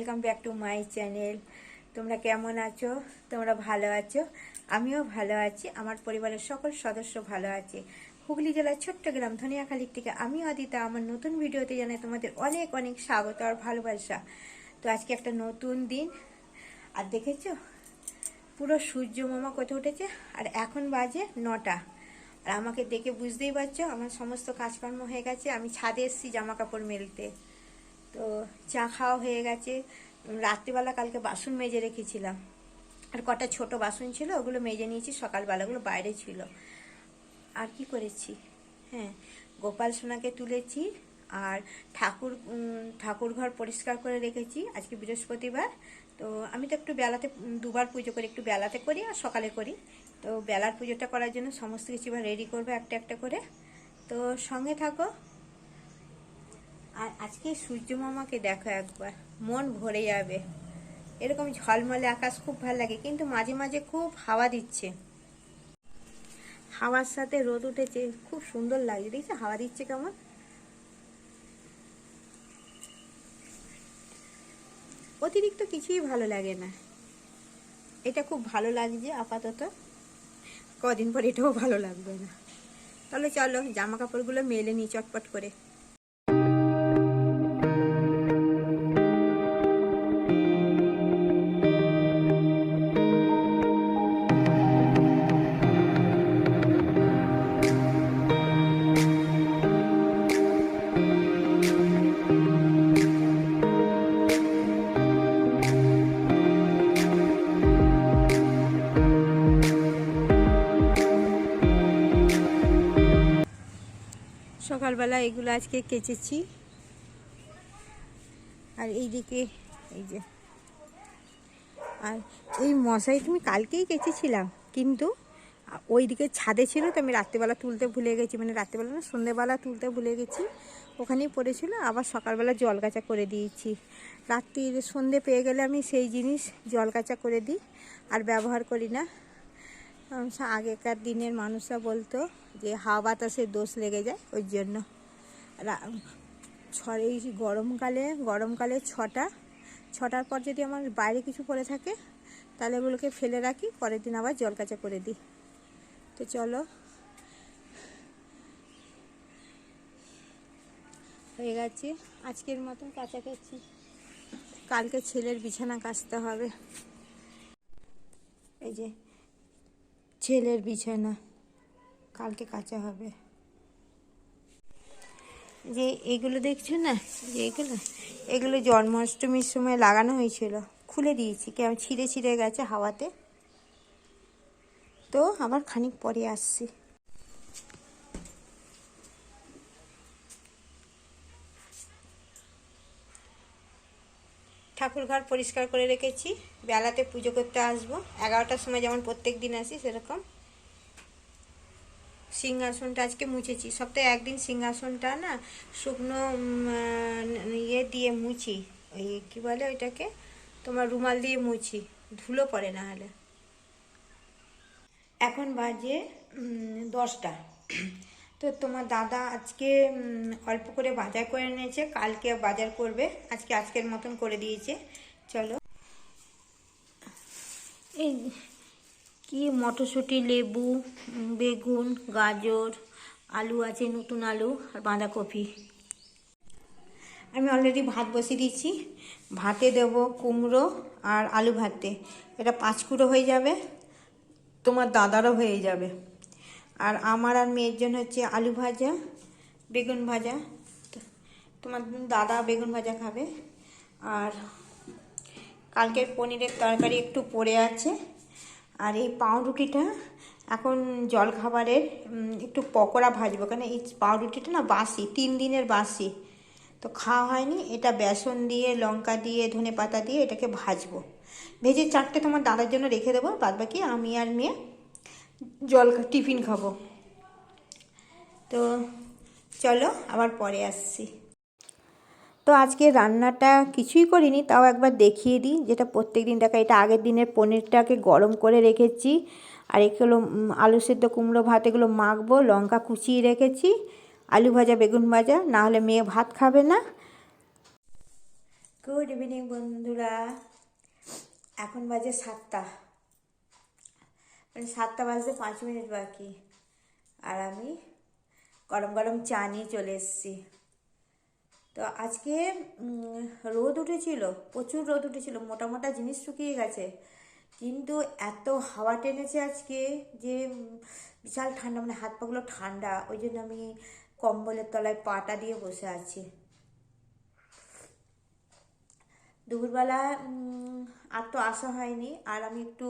Back to my channel তোমরা কেমন আছো? তোমরা ভালো আছো? আমিও ভালো আছি। আমার পরিবারের সকল সদস্য ভালো আছে। হুগলি জেলার ছোট্ট গ্রাম ধনিয়াখালী থেকে আমি অদিতা আমার নতুন ভিডিওতে জানাই তোমাদের অনেক অনেক স্বাগত আর ভালোবাসা। তো আজকে একটা নতুন দিন। আর দেখেছ? পুরো সূর্য মামা কোথায় উঠেছে? আর এখন বাজে নটা। আর আমাকে দেখে বুঝতেই পারছ, আমার সমস্ত কাজকর্ম হয়ে গেছে। আমি ছাদে এসেছি জামা কাপড় মেলতে। তো চা খাওয়া হয়ে গেছে। রাত্রিবেলা কালকে বাসন মেজে রেখেছিলাম। আর কটা ছোট বাসন ছিল, ওগুলো মেজে নিয়েছি সকালবেলা ওগুলো বাইরে ছিল। আর কি করেছি? হ্যাঁ গোপাল সোনাকে তুলেছি আর ঠাকুর ঠাকুর ঘর পরিষ্কার করে রেখেছি আজকে বৃহস্পতিবার। তো আমি তো একটু বেলাতে, দুবার পুজো করি, একটু বেলাতে করি আর সকালে করি। তো বেলার পুজোটা করার জন্য সমস্ত কিছু এবার রেডি করব একটা একটা করে। তো সঙ্গে থাকো। আজকে সূর্য মামাকে দেখো একবার, মন ভরে যাবে। এরকম ঝলমলে আকাশ খুব ভালো লাগে, কিন্তু মাঝে মাঝে খুব হাওয়া দিচ্ছে। হাওয়ার সাথে রোদ উঠেছে, খুব সুন্দর লাগছে, দেখছি হাওয়া দিচ্ছে কেমন? অতিরিক্ত কিছুই ভালো লাগে না। এটা খুব ভালো লাগছে আপাতত। কদিন পর এটাও ভালো লাগবে না। তাহলে চলো, জামা কাপড়গুলো মেলে নিই চটপট করে। সকালবেলা এগুলো আজকে কেচেছি। আর এইদিকে, এই যে, আর এই মশাই তুমি কালকেই কেচেছিলাম, কিন্তু ওইদিকে ছাদে ছিল তো আমি রাত্রিবেলা তুলতে ভুলে গেছি মানে রাত্রিবেলা না, সন্ধেবেলা তুলতে ভুলে গেছি। ওখানেই পড়েছিল, আবার সকালবেলা জল কাচা করে দিয়েছি। রাত্রির সন্ধে পেয়ে গেলে আমি সেই জিনিস জল কাচা করে দিই, আর ব্যবহার করি না। আগেকার দিনের মানুষরা বলতো যে হাওয়া বাতাসের দোষ লেগে যায়, ওই জন্য। রা- ছ- এই গরমকালে গরমকালে ছটা, ছটার পর যদি আমার বাইরে কিছু পড়ে থাকে, তাহলে ওগুলোকে ফেলে রাখি, পরের দিন আবার জল কাচা করে দিই। তো চলো। হয়ে গেছে। আজকের মতন কাছাকাছি। কালকে ছেলের বিছানা কাচতে হবে। এই যে ছেলের বিছানা। কালকে কাঁচা হবে। যে এগুলো দেখছ না? যে এগুলো? এগুলো জন্মাষ্টমীর সময় লাগানো হয়েছিল। খুলে দিয়েছি। কেমন ছিঁড়ে ছিঁড়ে গেছে হাওয়াতে। তো আবার খানিক পরে আসছি। ঠাকুর ঘর পরিষ্কার করে রেখেছি। বেলাতে পুজো করতে আসব। এগারোটার সময় যেমন প্রত্যেক দিন আসি, সেরকম। সিংহাসনটা আজকে মুছেছি। সপ্তাহে একদিন সিংহাসনটা না শুকনো ইয়ে দিয়ে মুছি। ওই কী বলে ওইটাকে? তোমার রুমাল দিয়ে মুছি। ধুলো পড়ে না হলে। এখন বাজে দশটা। তো তোমার দাদা আজকে অল্প করে বাজার করে নিয়েছে কালকে বাজার করবে, আজকে আজকের মতন করে দিয়েছে। চলো। এই কি মটরশুঁটি, লেবু বেগুন, গাজর, আলু আছে, নতুন আলু আর বাঁধাকপি। আমি অলরেডি ভাত বসিয়ে দিয়েছি। ভাতে দেবো কুমড়ো আর আলু ভাতে। এটা পাঁচ কুড়ো হয়ে যাবে, তোমার দাদারও হয়ে যাবে। আর আমার আর মেয়ের জন্য হচ্ছে আলু ভাজা, বেগুন ভাজা। তোমার দাদা বেগুন ভাজা খাবে। আর কালকের পনিরের তরকারি একটু পড়ে আছে। আর এই পাউরুটিটা এখন জলখাবারের একটু পকোড়া ভাজবো। কেন এই পাউরুটিটা না বাসি, তিন দিনের বাসি। তো খাওয়া হয়নি, এটা বেসন দিয়ে, লঙ্কা দিয়ে ধনে পাতা দিয়ে এটাকে ভাজবো। ভেজে চারটে তোমার দাদার জন্য রেখে দেবো বাদ বাকি আমি আর মেয়ে জল টিফিন খাব। তো চলো, আবার পরে আসছি। তো আজকে রান্নাটা কিছুই করিনি, তাও একবার দেখিয়ে দিই। যেটা প্রত্যেক দিন দেখা, এটা আগের দিনের পনিরটাকে গরম করে রেখেছি। আর এগুলো আলু সেদ্ধ কুমড়ো ভাত, এগুলো মাখবো, লঙ্কা কুচিয়ে রেখেছি, আলু ভাজা, বেগুন ভাজা, না হলে মেয়ে ভাত খাবে না। গুড ইভিনিং বন্ধুরা। এখন বাজে সাতটা। মানে সাতটা বাজতে পাঁচ মিনিট বাকি। আর আমি গরম গরম চা নিয়ে চলে এসেছি। তো আজকে রোদ উঠেছিল, প্রচুর রোদ উঠেছিল, মোটা মোটা জিনিস শুকিয়ে গেছে। কিন্তু এত হাওয়া টেনেছে আজকে যে, বিশাল ঠান্ডা মানে হাত পাগুলো ঠান্ডা, ওই জন্য আমি কম্বলের তলায় পাটা দিয়ে বসে আছি। দুপুরবেলা আর তো আসা হয়নি, আর আমি একটু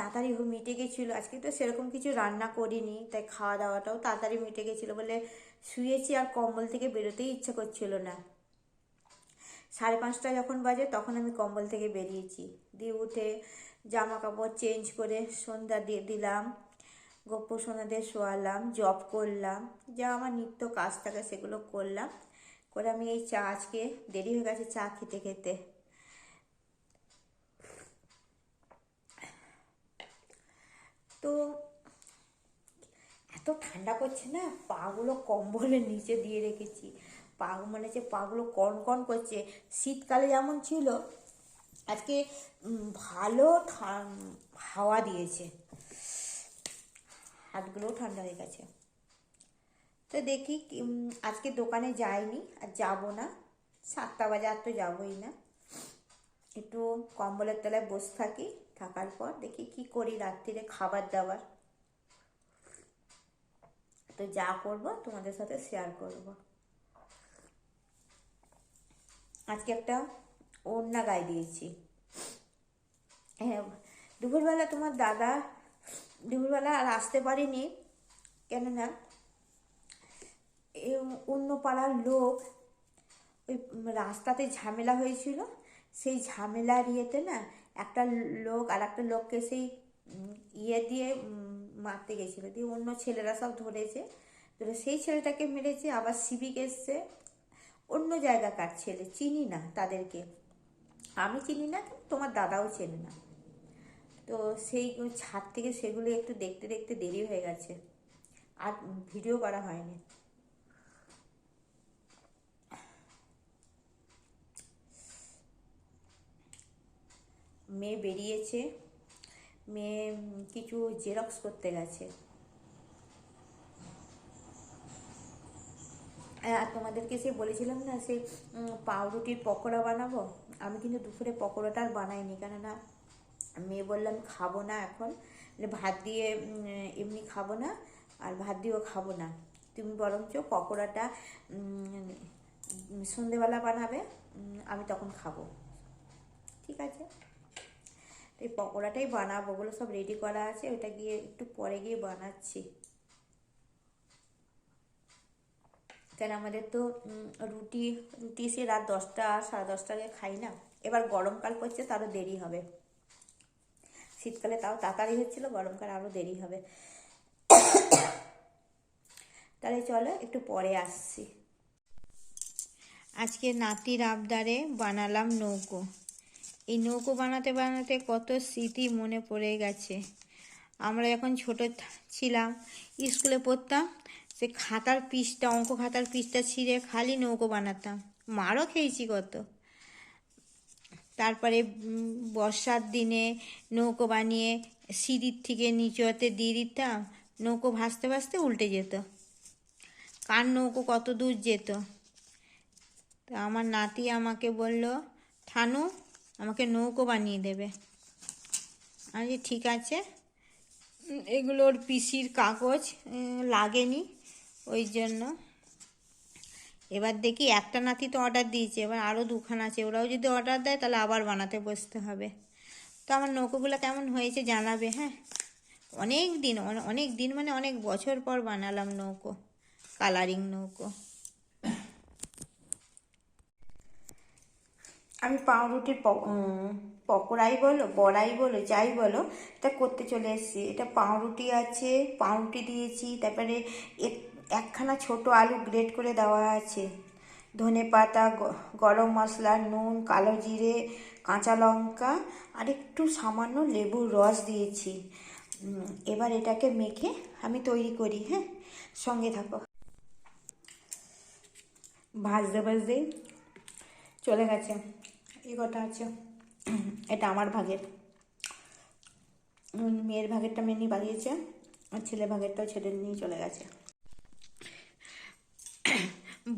তাড়াতাড়ি মিটে গেছিল। আজকে তো সেরকম কিছু রান্না করিনি, তাই খাওয়া দাওয়াটাও তাড়াতাড়ি মিটে গেছিল বলে শুয়েছি আর কম্বল থেকে বেরোতেই ইচ্ছা করছিল না। সাড়ে পাঁচটা যখন বাজে তখন আমি কম্বল থেকে বেরিয়েছি। দিয়ে উঠে জামা কাপড় চেঞ্জ করে সন্ধ্যা দিয়ে দিলাম, গপ্প সোনাদের শোয়ালাম, জব করলাম, যা আমার নিত্য কাজ থাকে সেগুলো করলাম। করে আমি এই চা আজকে দেরি হয়ে গেছে চা খেতে খেতে তো এত ঠান্ডা করছে না? পাগুলো কম্বলের নিচে দিয়ে রেখেছি। পা মানে যে পাগুলো কন কন করছে। শীতকালে যেমন ছিল, আজকে ভালো হাওয়া দিয়েছে। হাতগুলোও ঠান্ডা হয়ে গেছে। তো দেখি আজকে দোকানে যাইনি, আর যাব না। সাতটা বাজে, আর তো যাবোই না। একটু কম্বলের তলায় বসে থাকি, থাকার পর দেখি কি করি, রাত্রিরে খাবার দাবার। তো যা করব, তোমাদের সাথে শেয়ার করব। আজকে একটা ওড়না গায়ে দিয়েছি। হ্যাঁ দুপুরবেলা তোমার দাদা দুপুরবেলা আর আসতে পারিনি, কেননা অন্য পাড়ার লোক ওই রাস্তাতে ঝামেলা হয়েছিল। সেই ঝামেলার ইয়েতে না একটা লোক আর একটা লোককে সেই ইয়ে দিয়ে মারতে গেছিল। দিয়ে অন্য ছেলেরা সব ধরেছে। ধরে সেই ছেলেটাকে মেরেছে, আবার সিভিক এসছে। অন্য জায়গাকার ছেলে? চিনি না তাদেরকে। আমি চিনি না তোমার দাদাও চেনে না। তো সেই ছাদ থেকে সেগুলো একটু দেখতে দেখতে দেরি হয়ে গেছে। আর ভিডিও করা হয়নি। মেয়ে বেরিয়েছে। মেয়ে কিছু জেরক্স করতে গেছে। আর তোমাদেরকে সে বলেছিলাম না সে পাউরুটির পকোড়া বানাবো? আমি কিন্তু দুপুরে পকোড়াটা আর বানাইনি, কেননা মেয়ে বললাম, খাব না এখন। ভাত দিয়ে এমনি খাব না, আর ভাত দিয়েও খাব না। তুমি বরঞ্চ পকোড়াটা সন্ধেবেলা বানাবে আমি তখন খাব। ঠিক আছে? তো এই পকোড়াটাই বানাবো, ওগুলো সব রেডি করা আছে, ওটা গিয়ে একটু পরে গিয়ে বানাচ্ছি। কেন আমাদের তো রুটি রুটি সে রাত দশটা, সাড়ে দশটা আগে খাই না। এবার গরমকাল পড়ছে, তারও দেরি হবে। শীতকালে তাও তাড়াতাড়ি হচ্ছিল গরমকাল আরও দেরি হবে। তাহলে চলো, একটু পরে আসছি। আজকে নাতির আবদারে বানালাম নৌকো। এই নৌকো বানাতে বানাতে কত স্মৃতি মনে পড়ে গেছে। আমরা যখন ছোট ছিলাম, স্কুলে পড়তাম, সে খাতার পিসটা অঙ্ক খাতার পিসটা ছিঁড়ে খালি নৌকো বানাতাম। মারও খেয়েছি কত। তারপরে বর্ষার দিনে নৌকো বানিয়ে সিঁড়ির থেকে নিচুয়াতে দিয়ে দিতাম, নৌকো ভাসতে ভাসতে উল্টে যেত। কার নৌকো কত দূর যেত। তো আমার নাতি আমাকে বলল, থানু আমাকে নৌকো বানিয়ে দেবে। আমি ঠিক আছে। এগুলোর পিসির কাগজ লাগেনি ওই জন্য। এবার দেখি, একটা নাতি তো অর্ডার দিয়েছে, এবার আরও দুখানা আছে। ওরাও যদি অর্ডার দেয়, তাহলে আবার বানাতে বসতে হবে। তো আমার নৌকোগুলো কেমন হয়েছে জানাবে হ্যাঁ? অনেক দিন অনেক দিন মানে অনেক বছর পর বানালাম নৌকো কালারিং নৌকো। আমি পাউরুটির পকোড়াই বলো, বড়াই বলো, যাই বলো, এটা করতে চলে এসেছি। এটা পাউরুটি আছে, পাউরুটি দিয়েছি, তারপরে এক- একখানা ছোট আলু গ্রেট করে দেওয়া আছে। ধনে পাতা গরম মশলা, নুন, কালো জিরে, কাঁচা লঙ্কা, আর একটু সামান্য লেবুর রস দিয়েছি। এবার এটাকে মেখে আমি তৈরি করি হ্যাঁ? সঙ্গে থাকো। ভাজতে ভাজতে চলে গেছে। এই কথা আছে। এটা আমার ভাগের। মেয়ের ভাগেরটা মেনি বাড়িয়েছে, আর ছেলে ভাগেরটাও ছেলে নিয়ে চলে গেছে।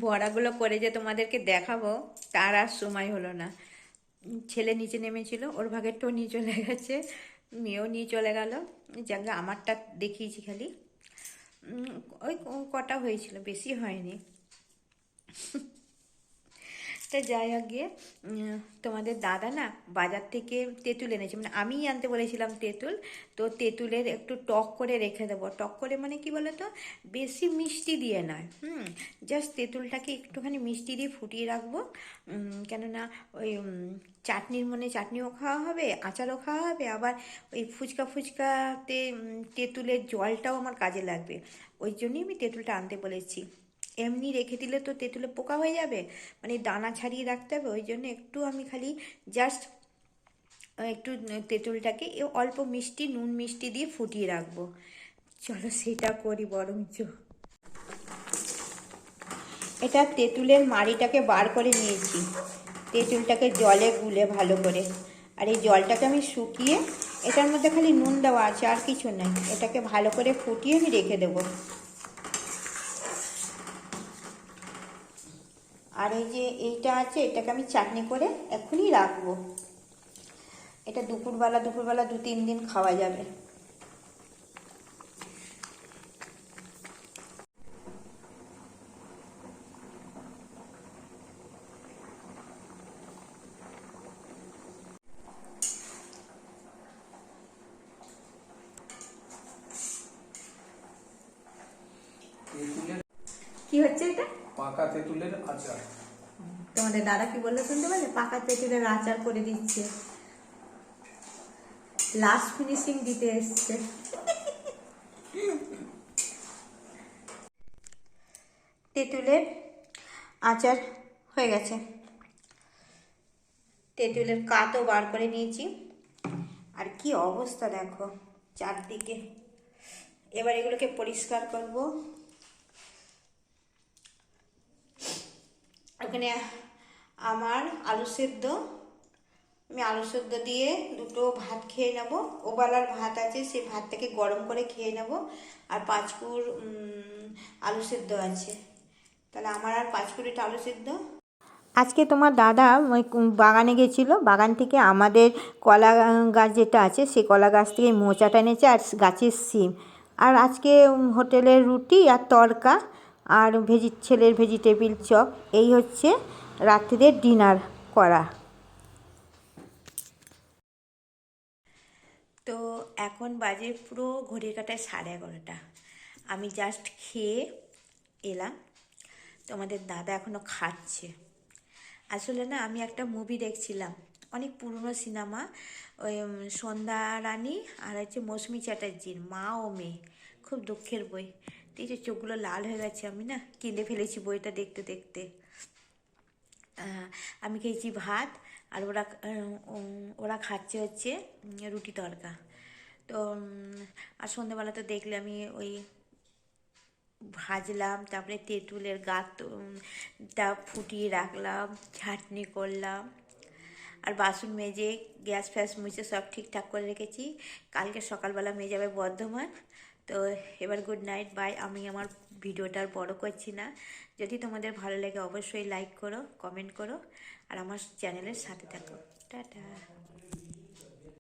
বড়াগুলো করে যে তোমাদেরকে দেখাবো, তার আর সময় হলো না। ছেলে নিচে নেমেছিল, ওর ভাগেরটাও নিয়ে চলে গেছে, মেয়েও নিয়ে চলে গেল। যাকে, আমারটা দেখিয়েছি খালি। ওই কটা হয়েছিল, বেশি হয়নি। তো যাই হোক গিয়ে তোমাদের দাদা না বাজার থেকে তেঁতুল এনেছে। মানে আমিই আনতে বলেছিলাম তেঁতুল, তো তেঁতুলের একটু টক করে রেখে দেবো। টক করে মানে কি বলো তো বেশি মিষ্টি দিয়ে নয়, হুম? জাস্ট তেঁতুলটাকে একটুখানি মিষ্টি দিয়ে ফুটিয়ে রাখব। কেননা ওই চাটনির মনে চাটনিও খাওয়া হবে, আচারও খাওয়া হবে, আবার ওই ফুচকা ফুচকাতে তেঁতুলের জলটাও আমার কাজে লাগবে। ওই জন্যই আমি তেঁতুলটা আনতে বলেছি। এমনি রেখে দিলে তো তেঁতুলে পোকা হয়ে যাবে? মানে দানা ছাড়িয়ে রাখতে হবে, ওই জন্য একটু আমি খালি জাস্ট একটু তেঁতুলটাকে অল্প মিষ্টি, নুন মিষ্টি দিয়ে ফুটিয়ে রাখব। চলো সেটা করি বরঞ্চ। এটা তেঁতুলের মাড়িটাকে বার করে নিয়েছি। তেঁতুলটাকে জলে গুলে ভালো করে। আর এই জলটাকে আমি শুকিয়ে, এটার মধ্যে খালি নুন দেওয়া আছে, আর কিছু নাই। এটাকে ভালো করে ফুটিয়ে আমি রেখে দেবো। আর এই যে এইটা আছে, এটাকে আমি চাটনি করে এখনই রাখব। এটা দুপুরবেলা দুপুরবেলা দু তিন দিন খাওয়া যাবে। কি হচ্ছে এটা? পাকা তেঁতুলের আচার। তোমাদের দাদা কি বলল শুনতে পারলে পাকা তেঁতুলের আচার করে দিচ্ছে। লাস্ট ফিনিশিং দিতে এসছে। তেঁতুলের আচার হয়ে গেছে। তেঁতুলের কাতও বার করে নিয়েছি। আর কি অবস্থা দেখো চারদিকে। এবার এগুলোকে পরিষ্কার করব। ওখানে আমার আলু সেদ্ধ। আমি আলু সেদ্ধ দিয়ে দুটো ভাত খেয়ে নেব। ওবেলার ভাত আছে সেই ভাতটাকে গরম করে খেয়ে নেব। আর পাঁচকুর উম, আলু সেদ্ধ আছে। তাহলে আমার আর পাঁচ কুড়িটা আলু সেদ্ধ। আজকে তোমার দাদা বাগানে গেছিল। বাগান থেকে আমাদের কলা গাছ যেটা আছে সেই কলা গাছ থেকে মোচাটা এনেছে আর গাছের সিম। আর আজকে হোটেলের রুটি আর তরকা। আর ভেজি, ছেলের ভেজিটেবিল চপ, এই হচ্ছে রাত্রিদের ডিনার করা। তো এখন বাজে পুরো ঘড়ির কাটায় সাড়ে এগারোটা। আমি জাস্ট খেয়ে এলাম। তোমাদের দাদা এখনও খাচ্ছে। আসলে না, আমি একটা মুভি দেখছিলাম। অনেক পুরনো সিনেমা ওই সন্ধ্যা রানী আর হচ্ছে মৌসুমি চ্যাটার্জির, মা ও মেয়ে। খুব দুঃখের বই। এই যে চোখগুলো লাল হয়ে গেছে, আমি না কিনে ফেলেছি বইটা দেখতে দেখতে। আমি খেয়েছি ভাত, আর ওরা ওরা খাচ্ছে হচ্ছে রুটি তড়কা তো আর সন্ধ্যেবেলা তো দেখলে আমি ওই ভাজলাম, তারপরে তেঁতুলের গাতটা ফুটিয়ে রাখলাম চাটনি করলাম। আর বাসন মেজে, গ্যাস ফ্যাস মুছে সব ঠিকঠাক করে রেখেছি। কালকে সকালবেলা মেয়ে যাবে বর্ধমান। তো এবার গুড নাইট বাই আমি আমার ভিডিওটা আর বড় করছি না। যদি তোমাদের ভালো লাগে অবশ্যই লাইক করো কমেন্ট করো, আর আমার চ্যানেলের সাথে থাকো। টাটা।